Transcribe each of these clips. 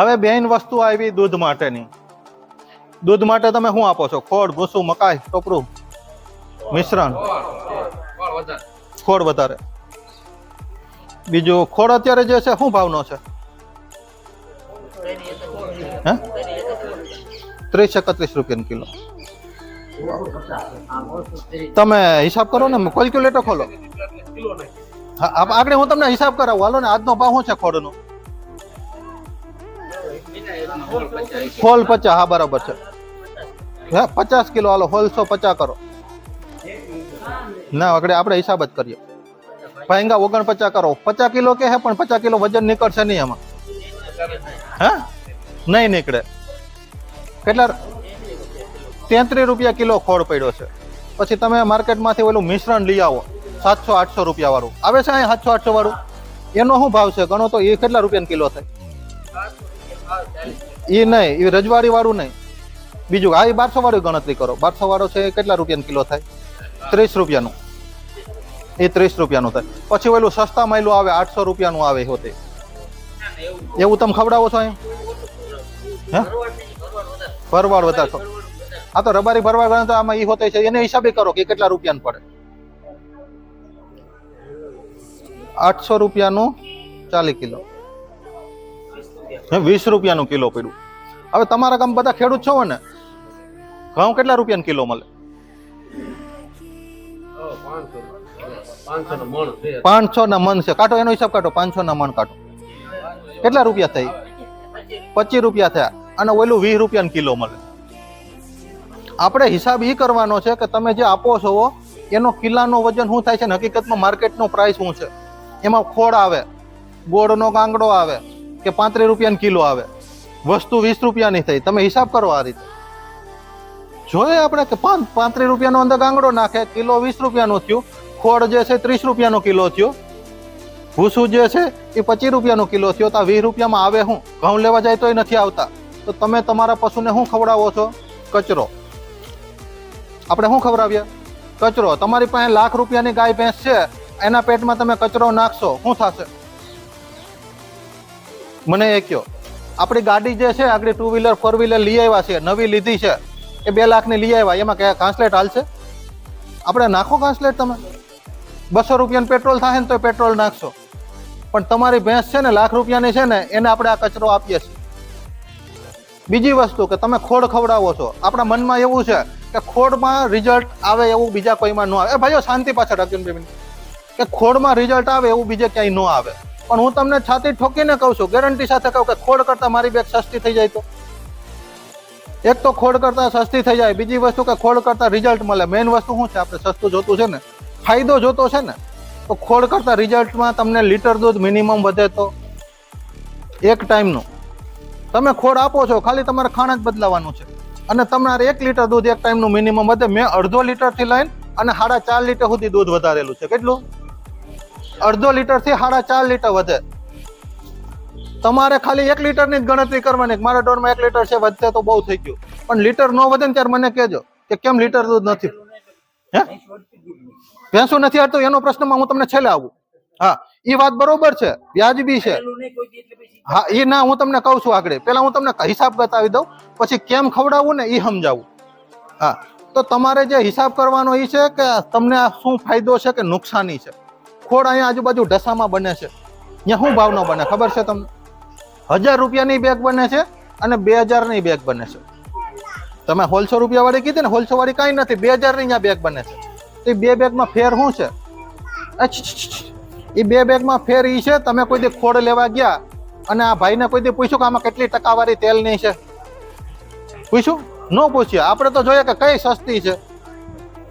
હવે બેન વસ્તુ આવી દૂધ માટેની. દૂધ માટે તમે શું આપો છો? ખોડ ભૂસું, મકાઈ, ટોપરું? મિશ્રણ? ખોડ વધારે. બીજું ખોડ અત્યારે જે છે, શું ભાવનો છે? હે? ત્રીસ એકત્રીસ રૂપિયાનો કિલો. તમે હિસાબ કરો ને કેલ્ક્યુલેટર ખોલો. આગળ હું તમને હિસાબ કરાવું. હાલો ને, આજનો ભાવ શું છે ખોડનો હોલ પચાસ, હા, બરાબર છે. હે, પચાસ કિલો, હાલો હોલસો પચાસ કરો. ના આગળ આપણે હિસાબ જ કરીએ. ભાઈંગા ઓગણ પચાસ કરો. પચાસ કિલો કે હે, પણ પચાસ કિલો વજન નીકળશે નહીં એમાં હા? નહીં નીકળે. કેટલા તેત્રીસ રૂપિયા કિલો ખોળ પડ્યો છે. પછી તમે માર્કેટમાંથી ઓલું મિશ્રણ લઈ આવો, સાતસો, આઠસો રૂપિયા વાળું. આવે છે અહીંયા સાતસો, આઠસો વાળું? એનો શું ભાવ છે? ગણો તો એ કેટલા રૂપિયાનો કિલો થાય? એ નહીં એ રજવાડી વાળું નહીં. બીજું હા એ બારસો વાળું ગણતરી કરો. બારસો વાળો છે કેટલા રૂપિયાનો કિલો થાય? ત્રીસ રૂપિયાનું. એ ત્રીસ રૂપિયાનું થાય. પછી ઓલું સસ્તા માયલું આવે, આઠસો રૂપિયાનું આવે હોતે. એવું તમે ખવડાવો છો અહીં હે? ભરવાડ વધારે છો આ તો રબારી ભરવાડ ગણે આમાં એ હોતે છે. એને હિસાબે કરો કે કેટલા રૂપિયાનું પડે. આઠસો રૂપિયાનું ચાલી કિલો. હે વીસ રૂપિયાનું કિલો પડ્યું હવે તમારા ગામ બધા ખેડૂત છો ને, ઘઉં કેટલા રૂપિયાનું કિલો મળે? પાંચસો ના મણ છે. કાઢો એનો હિસાબ કાઢો પાંચસો ના મણ કાઢો. કેટલા રૂપિયા થઈ? પચીસ રૂપિયા થયા. અને ઓલું વીસ રૂપિયાનું કિલો મળે. આપણે હિસાબ એ કરવાનો છે કે તમે જે આપો છો, એનો કિલ્લાનો વજન શું થાય છે ને? હકીકતમાં માર્કેટનો પ્રાઇસ શું છે? એમાં ખોળ આવે, ગોળનો કાંગડો આવે કે પાંત્રીસ રૂપિયાનો કિલો આવે. વસ્તુ વીસ રૂપિયાની થઈ. તમે હિસાબ કરો આ રીતે. જોઈએ આપણે કે પાંચ પાંત્રીસ રૂપિયાનો અંદર ગાંગડો નાખે, કિલો વીસ રૂપિયાનું થયું. ખોળ જે છે ત્રીસ રૂપિયાનો કિલો થયો. ભૂસું જે છે એ પચીસ રૂપિયાનો કિલો થયો. તો વીસ રૂપિયામાં આવે શું ઘઉં લેવા જાય તોય નથી આવતા. તો તમે તમારા પશુને શું ખવડાવો છો? કચરો. આપણે શું ખવડાવીએ? કચરો. તમારી પાસે લાખ રૂપિયાની ગાય ભેંસ છે. એના પેટમાં તમે કચરો નાખશો. શું થશે? મને એ કહો આપણી ગાડી જે છે, આગળ ટુ વ્હીલર ફોર વ્હીલર લઈ આવ્યા છે, નવી લીધી છે, એ બે લાખની લઈ આવ્યા, એમાં કયા કાંસલેટ હાલશે? આપણે નાખો કાંસલેટ તમે? બસો રૂપિયાનું પેટ્રોલ થાય ને તો પેટ્રોલ નાખશો. પણ તમારી ભેંસ છે ને, લાખ રૂપિયાની છે ને, એને આપણે આ કચરો આપીએ છીએ. બીજી વસ્તુ કે તમે ખોડ ખવડાવો છો. આપણા મનમાં એવું છે કે ખોડમાં રિઝલ્ટ આવે એવું બીજા કોઈમાં ન આવે. ભાઈઓ, શાંતિ પાછળ અર્જુન કે ખોડમાં રિઝલ્ટ આવે એવું બીજે ક્યાંય ન આવે. પણ હું તમને છાતી ઠોકીને કહું છું, ગેરંટી સાથે કહું કે ખોડ કરતા મારી બેગ સસ્તી થઈ જાય તો. એક તો ખોડ કરતા સસ્તી થઈ જાય, બીજી વસ્તુ કે ખોડ કરતા રિઝલ્ટ મળે. મેઇન વસ્તુ શું છે? આપણે સસ્તું જોતું છે ને, ફાયદો જોતો છે ને, તો ખોડ કરતા રિઝલ્ટમાં તમને લીટર દૂધ મિનિમમ વધે તો એક ટાઈમનું. તમે ખોડ આપો છો, ખાલી તમારે ખાણ જ બદલાવાનું છે. અને તમારે એક લીટર દૂધ એક ટાઈમનું મિનિમમ વધે. મેં અડધો લીટરથી લઈને અને સાડા ચાર લીટર સુધી દૂધ વધારેલું છે. કેટલું? અડધો લીટરથી સાડા ચાર લીટર વધે. તમારે ખાલી એક લીટરની જ ગણતરી કરવાની મારા ડોરમાં એક લીટર છે વધશે તો બહુ થઈ ગયું. પણ લીટર ન વધે ને ત્યારે મને કહેજો કે કેમ લીટર દૂધ નથી. હે? ભેંસું નથી હારતું? એનો પ્રશ્નમાં હું તમને છેલ્લે આવું. હા એ વાત બરોબર છે, વ્યાજબી છે. હા એ ના, હું તમને કહું છું આગળ. પેલા હું તમને હિસાબ બતાવી દઉં, પછી કેમ ખવડાવવું ને એ સમજાવું. હા, તો તમારે જે હિસાબ કરવાનો એ છે કે તમને શું ફાયદો છે કે નુકસાની છે? ખોડ અહીંયા આજુબાજુ ઢસામાં બને છે. અહીંયા શું ભાવનો બને? ખબર છે તમને? હજાર રૂપિયાની બેગ બને છે અને બે હજારની બેગ બને છે. તમે હોલસો રૂપિયા વાળી કીધી ને હોલસો વાળી કાંઈ નથી, બે હજારની અહીંયા બેગ બને છે. તો એ બે બેગમાં ફેર શું છે. એ બે બેગમાં ફેર એ છે, તમે કોઈ દી ખોડ લેવા ગયા અને આ ભાઈને કોઈ દી પૂછ્યું કે આમાં કેટલી ટકાવારી નહીં છે? પૂછ્યું? ન પૂછ્યું. આપણે તો જોઈએ કે કઈ સસ્તી છે.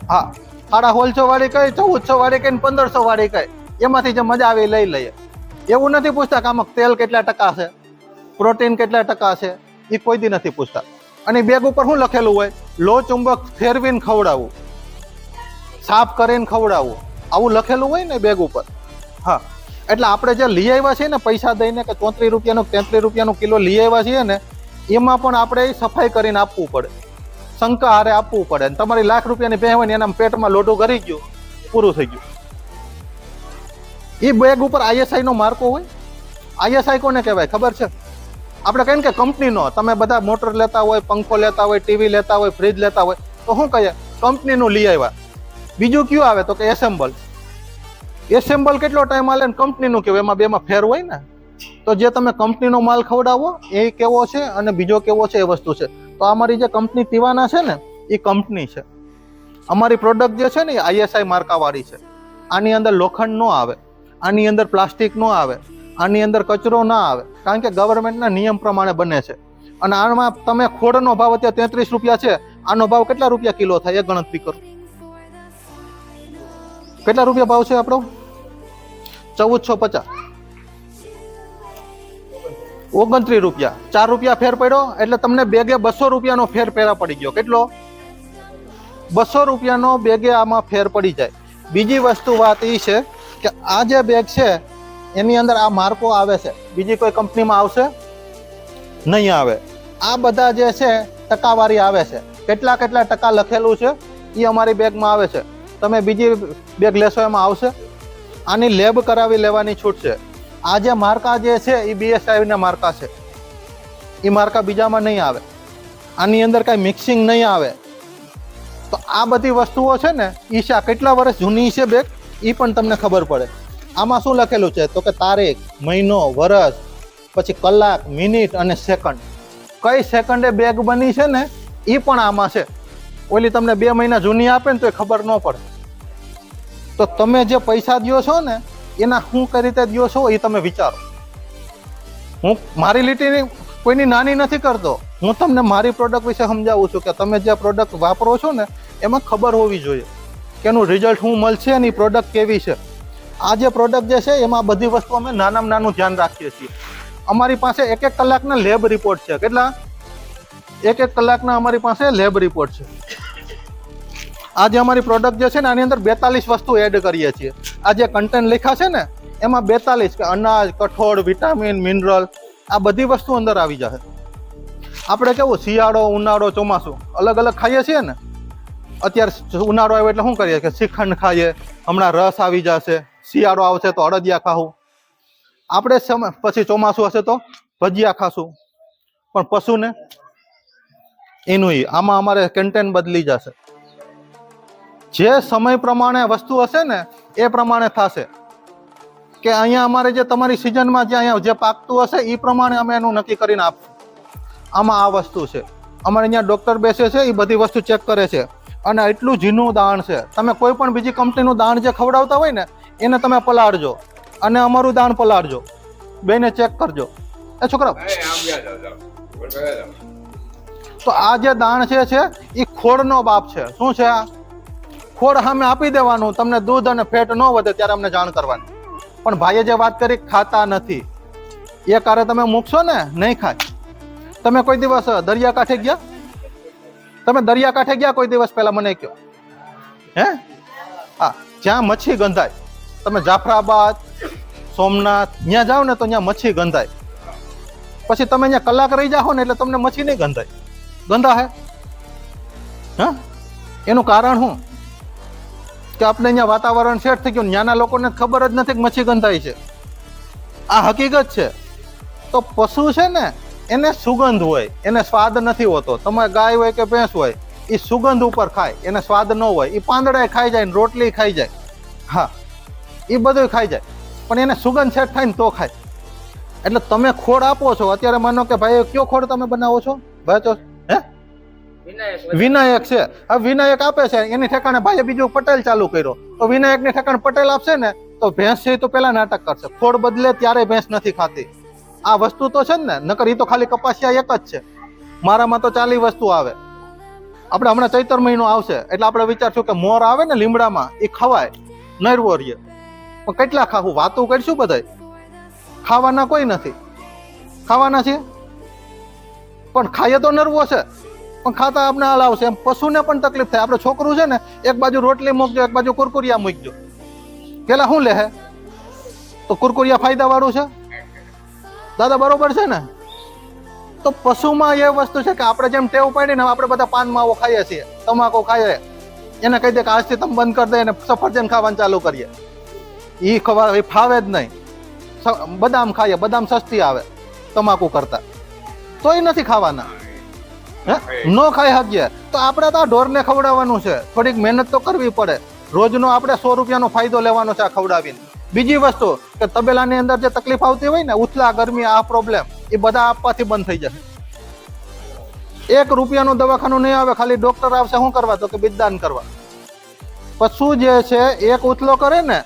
હા. સાડા સોળસો વાળી કઈ, ચૌદસો વાળી કઈ પંદરસો વાળી કઈ. એમાંથી જે મજા આવે લઈ લઈએ. એવું નથી પૂછતા કે આમાં તેલ કેટલા ટકા છે, પ્રોટીન કેટલા ટકા છે, એ કોઈ દી નથી પૂછતા. અને બેગ ઉપર શું લખેલું હોય? લો ચુંબક ફેરવીને ખવડાવવું સાફ કરીને ખવડાવવું આવું લખેલું હોય ને બેગ ઉપર? હા. એટલે આપણે જે લઈ આવ્યા છીએ ને પૈસા દઈને કે ચોત્રીસ રૂપિયાનું તેત્રીસ રૂપિયાનું કિલો લઈ આવ્યા છીએ ને, એમાં પણ આપણે સફાઈ કરીને આપવું પડે. શંકા હારે આપવું પડે ને તમારી લાખ રૂપિયાની ને એના પેટમાં લોટું કરી ગયું, પૂરું થઈ ગયું. એ બેગ ઉપર આઈએસઆઈ નો માર્કો હોય? આઈએસઆઈ કોને કહેવાય, ખબર છે? આપણે કહીએ કે કંપનીનો, તમે બધા મોટર લેતા હોય, પંખો લેતા હોય, ટીવી લેતા હોય, ફ્રીજ લેતા હોય, તો શું કહીએ? કંપનીનું લઈ આવ્યા. બીજું કયું આવે તો કે એસેમ્બલ. એસેમ્બલ કેટલો ટાઈમ હાલે ને કંપનીનું કેવું એમાં બેમાં ફેર હોય ને? તો જે તમે કંપનીનો માલ ખવડાવો, એ કેવો છે અને બીજો કેવો છે એ વસ્તુ છે. તો અમારી જે કંપની તિવાના છે ને, એ કંપની છે. અમારી પ્રોડક્ટ જે છે ને, એ આઈએસઆઈ માર્કાવાળી છે. આની અંદર લોખંડ ન આવે, આની અંદર પ્લાસ્ટિક ન આવે, આની અંદર કચરો ના આવે, કારણ કે ગવર્મેન્ટના નિયમ પ્રમાણે બને છે. અને આમાં તમે ખોડનો ભાવ અત્યારે તેત્રીસ રૂપિયા છે, આનો ભાવ કેટલા રૂપિયા કિલો થાય એ ગણતરી કરો. કેટલા રૂપિયા ભાવ છે આપણો? ચૌદસો પચાસ. ઓગણત્રીસ રૂપિયા. ચાર રૂપિયા ફેર પડ્યો, એટલે તમને બેગે બસો રૂપિયાનો ફેર પેરા પડી ગયો. કેટલો? બસો રૂપિયાનો બેગે આમાં ફેર પડી જાય. બીજી વસ્તુ વાત એ છે કે આ જે બેગ છે, એની અંદર આ માર્કો આવે છે. બીજી કોઈ કંપનીમાં આવશે? નહીં આવે. આ બધા જે છે, ટકાવારી આવે છે. કેટલા કેટલા ટકા લખેલું છે એ અમારી બેગમાં આવે છે. તમે બીજી બેગ લેશો, એમાં આવશે. આની લેબ કરાવી લેવાની છૂટ છે. આ જે માર્કા જે છે એ બીએસઆઈના માર્કા છે. એ માર્કા બીજામાં નહીં આવે. આની અંદર કાંઈ મિક્સિંગ નહીં આવે. તો આ બધી વસ્તુઓ છે ને ઈશા કેટલા વર્ષ જૂની છે બેગ એ પણ તમને ખબર પડે. આમાં શું લખેલું છે? તો કે તારીખ, મહિનો વર્ષ પછી કલાક, મિનિટ અને સેકન્ડ. કઈ સેકન્ડે બેગ બની છે ને એ પણ આમાં છે. ઓલી તમને બે મહિના જૂની આપે ને તો એ ખબર ન પડે. તો તમે જે પૈસા દો છો ને એના શું કઈ રીતે દો છો એ તમે વિચારો. હું મારી લીટીની કોઈની નાની નથી કરતો. હું તમને મારી પ્રોડક્ટ વિશે સમજાવું છું કે તમે જે પ્રોડક્ટ વાપરો છો ને, એમાં ખબર હોવી જોઈએ કે એનું રિઝલ્ટ શું મળશે અને એ પ્રોડક્ટ કેવી છે. આ જે પ્રોડક્ટ જે છે, એમાં બધી વસ્તુ અમે નાનામાં નાનું ધ્યાન રાખીએ છીએ. અમારી પાસે એક એક કલાકના લેબ રિપોર્ટ છે. કેટલા? એક એક કલાકના અમારી પાસે લેબ રિપોર્ટ છે. આ જે અમારી પ્રોડક્ટ જે છે ને, આની અંદર બેતાલીસ વસ્તુ એડ કરીએ છીએ. આ જે કન્ટેન્ટ લખ્યા છે ને, એમાં બેતાલીસ કે અનાજ, કઠોળ વિટામિન મિનરલ આ બધી વસ્તુ અંદર આવી જશે. આપણે કેવું, શિયાળો, ઉનાળો ચોમાસું, અલગ અલગ ખાઈએ છીએ ને, અત્યારે ઉનાળો આવે એટલે શું કરીએ કે શ્રીખંડ ખાઈએ, હમણાં રસ આવી જશે, શિયાળો આવશે તો અડદિયા ખાવું આપણે પછી ચોમાસું હશે તો ભજીયા ખાશું. પણ પશુને, એનું આમાં અમારે કન્ટેન્ટ બદલી જશે. જે સમય પ્રમાણે વસ્તુ હશે ને એ પ્રમાણે થશે. કે અહીંયા અમારે જે તમારી સિઝનમાં જે અહીંયા જે પાકતું હશે એ પ્રમાણે અમે એનું નક્કી કરીને આપશું. આમાં આ વસ્તુ છે. અમારે અહીંયા ડૉક્ટર બેસે છે એ બધી વસ્તુ ચેક કરે છે. અને એટલું ઝીણું દાણ છે. તમે કોઈ પણ બીજી કંપનીનું દાણ જે ખવડાવતા હોય ને એને તમે પલાળજો. અને અમારું દાણ પલાળજો. બેને ચેક કરજો. એ છોકરા તો આ જે દાણ છે છે એ ખોળનો બાપ છે. શું છે આ? ખોળ સામે આપી દેવાનું, તમને દૂધ અને ફેટ ન વધે ત્યારે અમને જાણ કરવાની. પણ ભાઈએ જે વાત કરી, ખાતા નથી. એ કારે તમે મૂકશો ને, નહીં ખાય. તમે કોઈ દિવસ દરિયાકાંઠે ગયા? તમે દરિયાકાંઠે ગયા કોઈ દિવસ પહેલા, મને કહો. હે? હા, જ્યાં મચ્છી ગંધાય. તમે જાફરાબાદ, સોમનાથ, ત્યાં જાઓ ને તો ત્યાં મચ્છી ગંધાય. પછી તમે અહીંયા કલાક રહી જાઓ ને એટલે તમને મચ્છી નહીં ગંધાય. ગંધા હે? હા? એનું કારણ શું? કે આપણે અહીંયા વાતાવરણ સેટ થઈ ગયું ત્યાંના લોકોને ખબર જ નથી કે મચ્છી ગંધાય છે. આ હકીકત છે. તો પશુ છે ને, એને સુગંધ હોય, એને સ્વાદ નથી હોતો. તમે ગાય હોય કે ભેંસ હોય, એ સુગંધ ઉપર ખાય, એને સ્વાદ ન હોય. એ પાંદડા ખાઈ જાય ને રોટલી ખાઈ જાય. હા, એ બધું ખાઈ જાય. પણ એને સુગંધ સેટ થાય ને તો ખાય. એટલે તમે ખોળ આપો છો. અત્યારે માનો કે ભાઈ, કયો ખોળ તમે બનાવો છો? ભાઈ, તો વિનાયક છે. આ વિનાયક આપે છે, એની ઠેકાણે ભાઈએ બીજું પટેલ ચાલુ કર્યો. તો વિનાયકની ઠેકાણે પટેલ આપશે ને, તો ભેંસ છે તો પેલા નાટક કરશે. ખોડ બદલે ત્યારે ભેંસ નથી ખાતી. આ વસ્તુ તો છે ને, નકર એ તો ખાલી કપાસિયા એક જ છે. મારામાં તો ચાલી વસ્તુ આવે. આપણે હમણાં ચૈતર મહિનો આવશે, એટલે આપણે વિચારશું કે મોર આવે ને લીમડામાં એ ખવાય. નરવો રહીએ. પણ કેટલા ખાવું વાતું કરશું બધાય? ખાવાના કોઈ નથી. ખાવાના છે પણ ખાઈએ તો નરવો છે. પણ ખાતા આપણે હાલ આવશે. એમ પશુને પણ તકલીફ થાય. આપણે છોકરું છે ને, એક બાજુ રોટલી મૂકજો, એક બાજુ કુરકુરિયા મૂકજો. પેલા શું લે તો કુરકુરિયા ફાયદા વાળું છે? દાદા, બરોબર છે ને? તો પશુમાં એ વસ્તુ છે કે આપણે જેમ ટેવ પાડીને આપણે બધા પાન માવો ખાઈએ છીએ. તમાકુ ખાઈએ. એને કહી દે કે આજથી તમે બંધ કરી દે અને સફરજન ખાવાનું ચાલુ કરીએ. એ ખવા એ ફાવે જ નહીં. બદામ ખાઈએ, બદામ સસ્તી આવે, તમાકુ કરતા. તોય નથી ખાવાના. ન ખાઈ શકીએ. તો આપણે તો આ ઢોરને ખવડાવવાનું છે. થોડીક મહેનત તો કરવી પડે. રોજનો આપણે સો રૂપિયાનો ફાયદો લેવાનો છે આ ખવડાવીને. બીજી વસ્તુ કે તબેલાની અંદર જે તકલીફ આવતી હોય ને ઉથલા ગરમી આ પ્રોબ્લેમ એ બધા આપવાથી બંધ થઈ જશે. એક રૂપિયાનું દવાખાનું નહીં આવે ખાલી ડોક્ટર આવશે શું કરવા? તો કે બિદદાન કરવા. પશુ જે છે એક ઉથલો કરે ને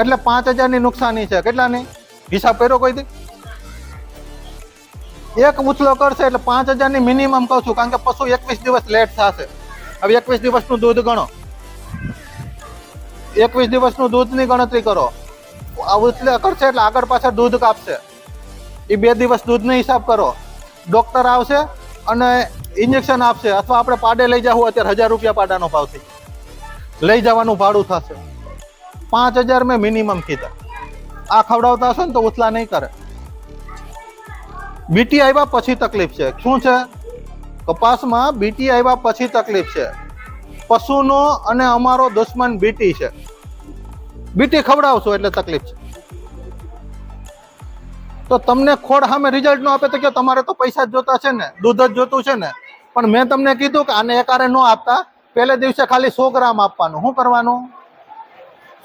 એટલે પાંચ હજારની નુકસાની છે. કેટલાની? હિસાબ કર્યો કોઈ દી? એક ઉછલો કરશે એટલે પાંચ હજારની મિનિમમ કહું છું, કારણ કે પશુ એકવીસ દિવસ લેટ થશે. હવે એકવીસ દિવસનું દૂધ ગણો. એકવીસ દિવસનું દૂધની ગણતરી કરો. આ ઉથલે કરશે એટલે આગળ પાછળ દૂધ કાપશે. એ બે દિવસ દૂધનો હિસાબ કરો. ડૉક્ટર આવશે અને ઇન્જેક્શન આપશે, અથવા આપણે પાડે લઈ જવું અત્યારે હજાર રૂપિયા પાડાનો ભાવથી લઈ જવાનું ભાડું થશે. પાંચ હજાર મેં મિનિમમ કીધા. આ ખવડાવતા હશે ને તો ઉથલા નહીં કરે. બીટી આવ્યા પછી તકલીફ છે. શું છે? કપાસમાં બીટી આવ્યા પછી તકલીફ છે. પશુનો અને અમારો દુશ્મન બીટી છે. બીટી ખવડાવશો એટલે તકલીફ છે. તો તમને ખોડ સામે રિઝલ્ટ ન આપે તો કે તમારે તો પૈસા જ જોતા છે ને, દૂધ જ જોતું છે ને. પણ મેં તમને કીધું કે આને એકારે ન આપતા. પહેલે દિવસે ખાલી સો ગ્રામ આપવાનું. શું કરવાનું?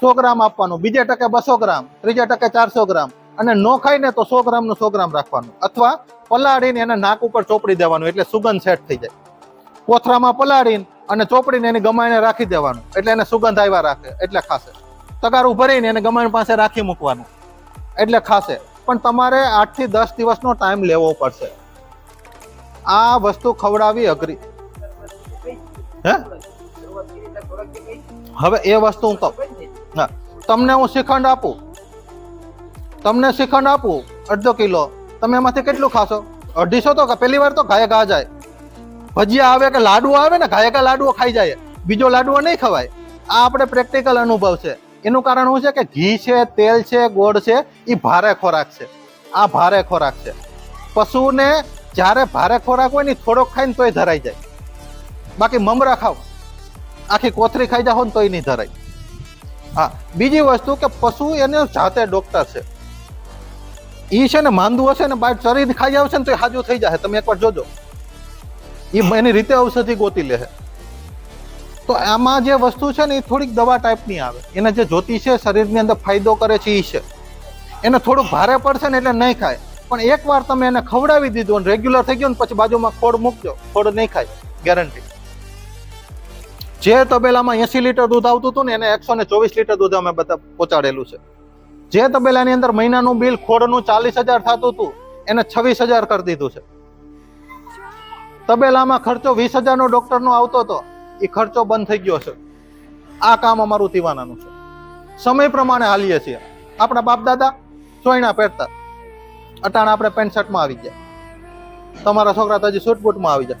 સો ગ્રામ આપવાનું. બીજે ટકે બસો ગ્રામ. ત્રીજે ટકે ચારસો ગ્રામ. અને ન ખાય ને તો સો ગ્રામનું સો ગ્રામ રાખવાનું. અથવા પલાળીને એને નાક ઉપર ચોપડી દેવાનું એટલે સુગંધ સેટ થઈ જાય. કોથરામાં પલાળીને અને ચોપડીને એની ગમાઈને રાખી દેવાનું. એટલે એને સુગંધ આવ્યા રાખે. એટલે ખાશે. તગારું ભરીને એને ગમાણ પાસે રાખી મૂકવાનું. એટલે ખાશે. પણ તમારે આઠથી દસ દિવસનો ટાઈમ લેવો પડશે. આ વસ્તુ ખવડાવી અઘરી. હે? હવે એ વસ્તુ હું કહું. હા. તમને હું શ્રીખંડ આપું. તમને શ્રીખંડ આપું, અડધો કિલો. તમે એમાંથી કેટલું ખાશો? અઢીસો તો પહેલી વાર તો ઘાએ ઘા જાય. ભજીયા આવે કે લાડુ આવે ને ગાયકા લાડુઓ ખાઈ જાય. બીજો લાડુઓ નહીં ખવાય. આ આપણે પ્રેક્ટિકલ અનુભવ છે. એનું કારણ શું છે કે ઘી છે, તેલ છે, ગોળ છે એ ભારે ખોરાક છે. આ ભારે ખોરાક છે. પશુને જ્યારે ભારે ખોરાક હોય ને થોડોક ખાઈને તોય ધરાઈ જાય. બાકી મમરા ખાવ. આખી કોથરી ખાઈ જાઓ ને તોય નહીં ધરાય. હા, બીજી વસ્તુ કે પશુ એને જાતે ડોક્ટર છે. ઈ છે ને માંદું હશે ને બાર ચરી ખાઈ આવશે ને તો હાજુ થઈ જશે તમે એકવાર જોજો. એ એની રીતે ઔષધિ ગોતી લે તો આમાં જે વસ્તુ છે ને એ થોડીક દવા ટાઈપની આવે. એને જે જોતી છે શરીરની અંદર ફાયદો કરે છે એ છે. એને થોડુંક ભારે પડશે ને એટલે નહીં ખાય. પણ એકવાર તમે એને ખવડાવી દીધું અને રેગ્યુલર થઈ ગયું ને પછી બાજુમાં ખોડ મૂકજો. ખોડ નહીં ખાય. ગેરંટી જે તબેલામાં એસી લીટર દૂધ આવતું હતું ને એને એકસો ને ચોવીસ લીટર દૂધ અમે બધા પહોંચાડેલું છે. જે તબેલાની અંદર મહિનાનું બિલ ખોડનું ચાલીસ હજાર થતું હતું, એને છવ્વીસ હજાર કરી દીધું છે. તબેલામાં ખર્ચો વીસ હજારનો ડોક્ટરનો આવતો હતો, એ ખર્ચો બંધ થઈ ગયો છે. આ કામ અમારું તીવાનાનું છે. સમય પ્રમાણે હાલીએ છીએ. આપણા બાપ દાદા સોયણા પહેરતા. અટાણા આપણે પેન્ટ શર્ટમાં આવી ગયા. તમારા છોકરા તો હજી સૂટ આવી જાય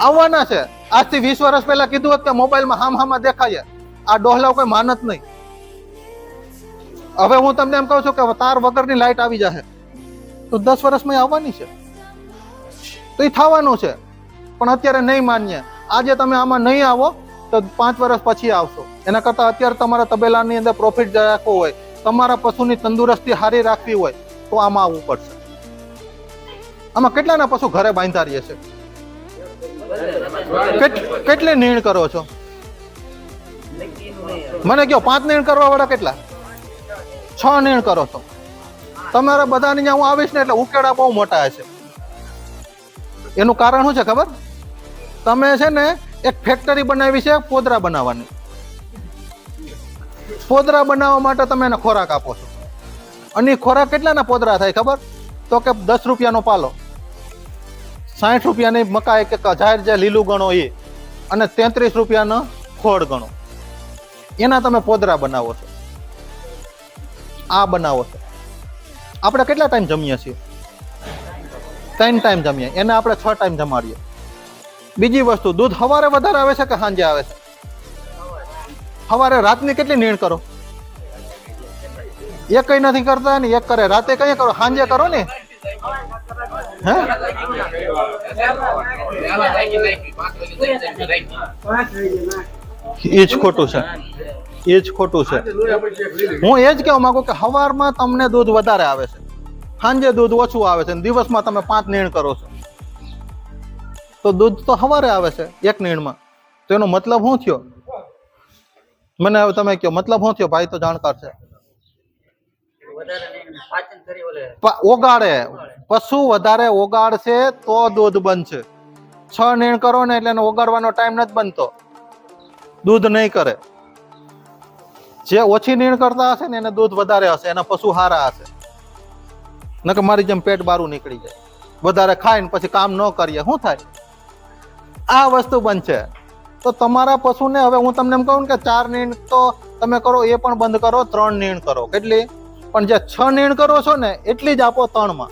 આવવાના છે. આજથી વીસ વર્ષ પહેલા કીધું હતું કે મોબાઈલમાં હામ હામાં દેખાય. આ ડોહલાવ કોઈ માનત નહીં. હવે હું તમને એમ કહું છું કે તાર વગરની લાઈટ આવી જશે તો દસ વર્ષમાં આવવાની છે. તો એ થવાનું છે. પણ અત્યારે નહીં માન્ય આજે તમે આમાં નહીં આવો, તો પાંચ વર્ષ પછી આવશો. એના કરતાં અત્યારે તમારા તબેલાની અંદર પ્રોફિટ રાખવો હોય. તમારા પશુની તંદુરસ્તી સારી રાખવી હોય, તો આમાં આવવું પડશે. આમાં કેટલાના પશુ ઘરે બાંધા રહીએ છે? કેટ- કેટલી નીણ કરો છો? મને કહો, પાંચ નીણ કરવા વાળા કેટલા? છ નીણ કરો છો તમારા બધાની ત્યાં હું આવીશ ને એટલે ઉકેડા બહુ મોટા હશે એનું કારણ શું છે ખબર? તમે છે ને એક ફેક્ટરી બનાવી છે પોદરા બનાવવાની. પોદરા બનાવવા માટે તમે એને ખોરાક આપો છો. અને એ ખોરાક કેટલાના પોદરા થાય ખબર? તો કે દસ રૂપિયાનો પાલો. સાઠ રૂપિયાની મકાઈ કે જાહેર જે લીલું ગણો એ અને તેત્રીસ રૂપિયાનો ખોડ ગણો. એના તમે પોદરા બનાવો છો. આ બનાવો છે. આપણે કેટલા ટાઈમ જમીએ છીએ? ત્રણ ટાઈમ જમીએ. એને આપણે છ ટાઈમ જમાડીએ. બીજી વસ્તુ, દૂધ સવારે વધારે આવે છે કે સાંજે આવે છે? સવારે રાતની કેટલી નીણ કરો? એક કઈ નથી કરતા ને એક કરે. રાતે કઈ કરો? સાંજે કરો ને? હે? એ જ ખોટું છે. એ જ ખોટું છે. હું એ જ કહેવા માંગુ કે સવારમાં તમને દૂધ વધારે આવે છે. સાંજે દૂધ ઓછું આવે છે દિવસમાં તમે પાંચ નીણ કરો છો. તો દૂધ તો સવારે આવે છે, એક નીણમાં. તો એનો મતલબ શું થયો? મને હવે તમે કહો, મતલબ શું થયો? ભાઈ તો જાણકાર છે. ઓગાળે. પશુ વધારે ઓગાળશે તો દૂધ બનશે. છ નીણ કરો ને એટલે એને ઓગાળવાનો ટાઈમ નથી બનતો. દૂધ નહીં કરે. જે ઓછી નીણ કરતા હશે ને એને દૂધ વધારે હશે, એના પશુ હારા હશે. નકર મારી જેમ પેટ બારું નીકળી જાય. વધારે ખાય ને પછી કામ ન કરીએ. શું થાય? આ વસ્તુ બનશે. તો તમારા પશુને હવે હું તમને એમ કહું કે ચાર નીણ તો તમે કરો, એ પણ બંધ કરો, ત્રણ નીણ કરો. કેટલી? પણ જે છ નીણ કરો છો ને, એટલી જ આપો ત્રણમાં.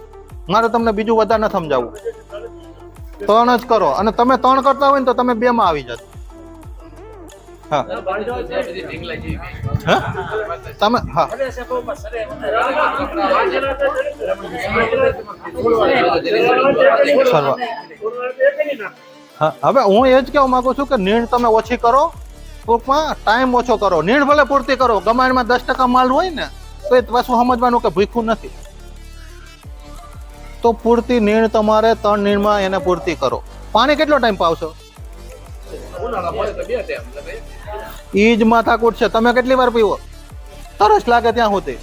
મારે તમને બીજું વધારે ન સમજાવવું. ત્રણ જ કરો. અને તમે ત્રણ કરતા હોય ને તો તમે બે માં આવી જશો. હા? તમે, હા. હા, હવે હું એ જ કહેવા માંગુ છું કે નીણ તમે ઓછી કરો. ટૂંકમાં ટાઈમ ઓછો કરો. નીણ ભલે પૂરતી કરો, ગમાણમાં દસ ટકા માલ હોય ને, તો એ પાછું સમજવાનું કે ભૂખું નથી. તો પૂરતી નીણ તમારે ત્રણ નીણમાં એને પૂરતી કરો. પાણી કેટલો ટાઈમ પાવશો? ઈ જ માથાકૂટ છે. તમે કેટલી વાર પીવો? તરસ લાગે ત્યાં સુધી.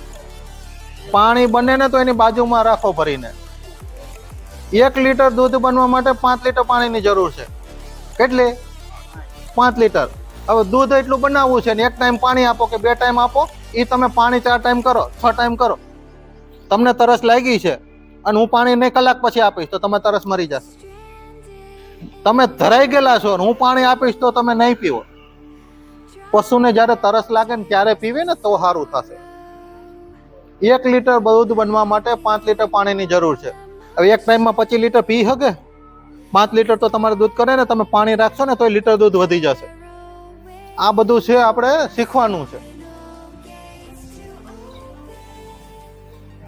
પાણી બને ને તો એની બાજુમાં રાખો ભરીને. એક લીટર દૂધ બનવા માટે પાંચ લીટર પાણીની જરૂર છે. કેટલી? પાંચ લીટર. હવે દૂધ એટલું બનાવવું છે ને એક ટાઈમ પાણી આપો કે બે ટાઈમ આપો એ તમે પાણી ચાર ટાઈમ કરો, છ ટાઈમ કરો. તમને તરસ લાગી છે અને હું પાણી નહીં કલાક પછી આપીશ તો તમે તરસ મરી જશે. તમે ધરાઈ ગયેલા છો હું પાણી આપીશ તો તમે નહીં પીવો. પશુને જ્યારે તરસ લાગે ને ત્યારે પીવે ને તો સારું થશે. એક લીટર દૂધ બનવા માટે પાંચ લીટર પાણીની જરૂર છે. હવે એક ટાઈમમાં પચીસ લીટર પી શકે પાંચ લીટર તો તમારે દૂધ કરે ને, તમે પાણી રાખશો ને તો એ લીટર દૂધ વધી જશે. આ બધું છે આપણે શીખવાનું છે.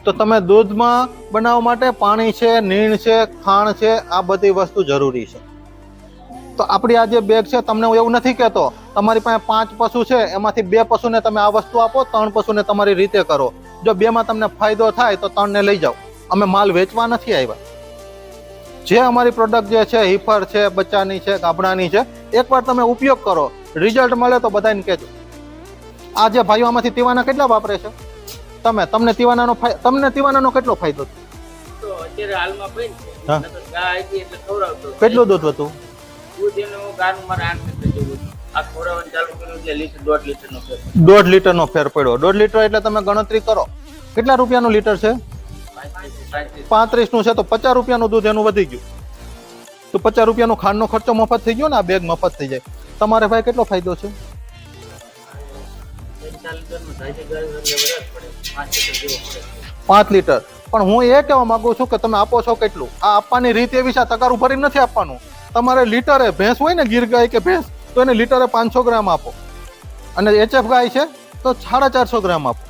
તો તમે દૂધમાં બનાવવા માટે પાણી છે, નીણ છે, ખાણ છે, આ બધી વસ્તુ જરૂરી છે. તો આપણી આ જે બેગ છે તમને હું એવું નથી કહેતો. તમારી પાસે પાંચ પશુ છે એમાંથી બે પશુને તમે આ વસ્તુ આપો ત્રણ પશુને તમારી રીતે કરો. જો બેમાં તમને ફાયદો થાય તો ત્રણને લઈ જાઓ. અમે માલ વેચવા નથી આવ્યા. જે અમારી પ્રોડક્ટ જે છે હિફર છે બચ્ચાની છે ગાબડાની છે એકવાર તમે ઉપયોગ કરો. રિઝલ્ટ મળે તો બધાને કહેજો. આ જે ભાઈઓ આમાંથી તીવાના કેટલા વાપરે છે? તમે તમને તીવાનાનો તમને તીવાનાનો કેટલો ફાયદો ખવડાવતો કેટલું દૂધ હતું? દૂધ એનું ગાનું મારે આઠ લીટર જેવું આ ખવડાવવાનું ચાલુ કર્યું એટલે લીટર દોઢ ફેર લીટરનો ફેર પડ્યો. દોઢ લીટર એટલે તમે ગણતરી કરો. કેટલા રૂપિયાનું લીટર છે? પાંત્રીસનું છે તો પચાસ રૂપિયાનું દૂધ એનું વધી ગયું. તો પચાસ રૂપિયાનો ખાંડનો ખર્ચો મફત થઈ ગયો ને? આ બેગ મફત થઈ જાય. તમારે ભાઈ કેટલો ફાયદો છે? પાંચ લીટર પણ હું એ કહેવા માંગુ છું કે તમે આપો છો કેટલું? આ આપવાની રીત એવી છે તગારું ભરીને નથી આપવાનું. તમારે લીટરે ભેંસ હોય ને ગીર ગાય કે ભેંસ, તો એને લીટરે પાંચસો ગ્રામ આપો. અને એચએફ ગાય છે, તો સાડા ચારસો ગ્રામ આપો.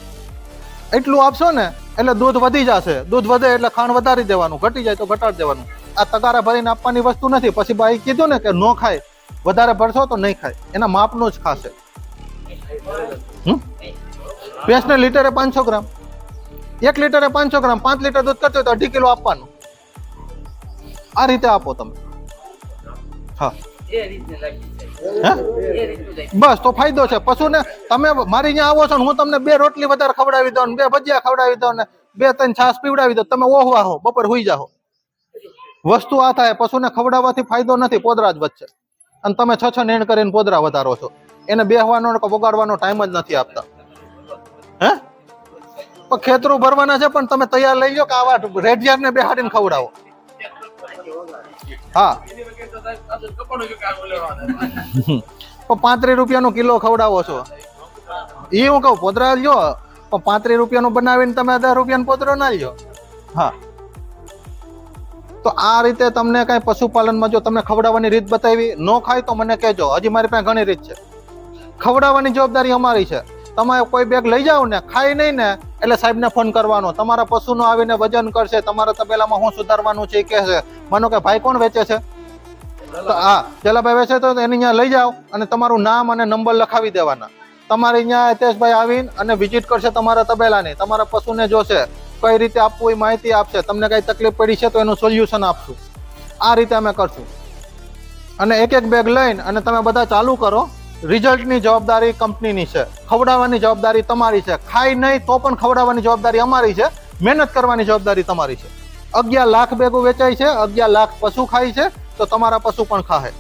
એટલું આપશો ને, એટલે દૂધ વધી જશે. દૂધ વધે એટલે ખાંડ વધારી દેવાનું, ઘટી જાય તો ઘટાડી દેવાનું. આ તગારા ભરીને આપવાની વસ્તુ નથી. પછી બાઈ કીધું ને કે ન ખાય, વધારે ભરશો તો નહીં ખાય. એના માપનું જ ખાશે. ભેંસને લીટરે પાંચસો ગ્રામ. એક લીટરે પાંચસો ગ્રામ. પાંચ લીટર દૂધ કરતો હોય તો અઢી કિલો આપવાનું. આ રીતે આપો તમે. હા. બસ તો ફાયદો છે. પશુને તમે મારી ત્યાં આવો છો ને હું તમને બે રોટલી વધારે ખવડાવી દઉં બે ભજીયા ખવડાવી દઉં ને બે ત્રણ છાશ પીવડાવી દો તમે ઓહવા હો બપોર હોઈ જાઓ. વસ્તુ આ થાય પશુને ખવડાવવાથી ફાયદો નથી પોદરા જ વચ્ચે. અને તમે છ છ નેણ કરીને પોદરા વધારો છો. એને બેહવાનો વગાડવાનો ટાઈમ જ નથી આપતા. હે? ખેતરું ભરવાના છે પણ તમે તૈયાર લઈ લો કે આવા રેડિયાર ને બેહાડીને ખવડાવો. હા. પણ પાંત્રીસ રૂપિયાનો કિલો ખવડાવો છો. એ હું કહું, પોતરા લ્યો. પણ પાંત્રીસ રૂપિયાનું બનાવીને તમે દસ રૂપિયાનો પોતરો ના લ્યો. હા. તો આ રીતે તમને કઈ પશુપાલનમાં જો તમને ખવડાવવાની રીત બતાવી, ન ખાય તો મને કહેજો. હજી મારી પાસે ઘણી રીત છે. ખવડાવવાની જવાબદારી અમારી છે. તમે કોઈ બેગ લઈ જાઓ ને, ખાય નહીં ને, એટલે સાહેબને ફોન કરવાનો. તમારા પશુનો આવીને વજન કરશે, તમારા તબેલામાં શું સુધારવાનું છે એ કહેશે માનો કે ભાઈ કોણ વેચે છે? તો હા જલાભાઈ વેચે તો એની અહીંયા લઈ જાઓ અને તમારું નામ અને નંબર લખાવી દેવાના. તમારે અહીંયા હિતેશભાઈ આવીને અને વિઝિટ કરશે તમારા તબેલાની. તમારા પશુને જોશે કઈ રીતે આપવું એ માહિતી આપશે. તમને કઈ તકલીફ પડી છે તો એનું સોલ્યુશન આપશું. આ રીતે અમે કરશું. અને એક એક બેગ લઈને અને તમે બધા ચાલુ કરો. રિઝલ્ટની જવાબદારી કંપનીની છે, ખવડાવવાની જવાબદારી તમારી છે. ખાઈ નહીં તો પણ ખવડાવવાની જવાબદારી અમારી છે, મહેનત કરવાની જવાબદારી તમારી છે. અગિયાર લાખ બેગો વેચાય છે, અગિયાર લાખ પશુ ખાય છે, તો તમારા પશુ પણ ખાહે.